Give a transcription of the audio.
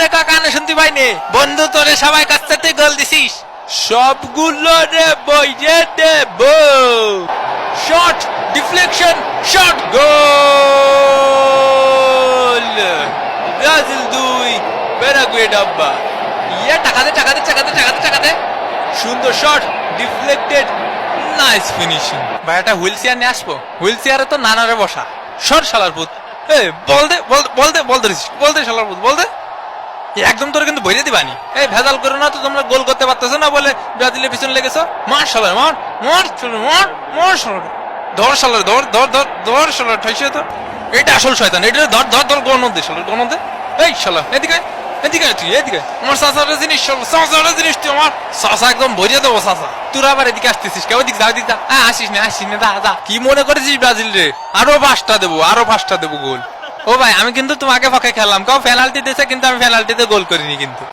রে কানে শুনতে পাইনি। বন্ধু, তোরে সবাই কাছ থেকে গোল দিছিস। সবগুলো রে বইরে দেব। Shot deflection shot goal Brazil দুই, প্যারাগুয়ে ডাব্বা। ইয়ে টাকা দে টাকা দে টাকা দে টাকা দে টাকা দে সুন্দর শট ডিফ্লেক্টেড নাইস ফিনিশিং ভাই একটা হুইল চেয়ার নিয়ে আসব। হুইল চেয়ারে তো নানারে বসা। সর শালার পুত এ বল দে, বল বল দে, বল ধরেছিস বল দে, শালার পুত বল দে। একদম তোর কিন্তু বইরে দিবানি। এই ভেজাল করো না তো তোমরা গোল করতে পারতেছো না বলে ব্রাজিলের পিছনে লেগেছো? মার শালার, মার মার মার মার শালার। ধর শালার, ধর ধর ধর ধর শালার, ঠাইছে তো। এটা আসল শয়তান এটা ধর ধর ধর, গোল মধ্যে শালার, গোল মধ্যে। এই শালা, এদিকে এদিকে তুই, এদিকে। আমার সাসার জিনিস শালা, সাসার জিনিস তুই, আমার সাসা একদম ভরিয়ে দেবো, সাসা। তুই আবার এদিকে আসতেছিস কেউ দিক যা দিক যা। হ্যাঁ আসিস না আসিস না দা দা কি মনে করেছিস ব্রাজিল রে? আরও পাঁচটা দেবো, আরও পাঁচটা দেবো গোল। ও ভাই, আমি কিন্তু তোমাকে পক্ষে খেললাম কেউ পেনাল্টি দিয়েছে কিন্তু আমি পেনাল্টিতে গোল করিনি কিন্তু।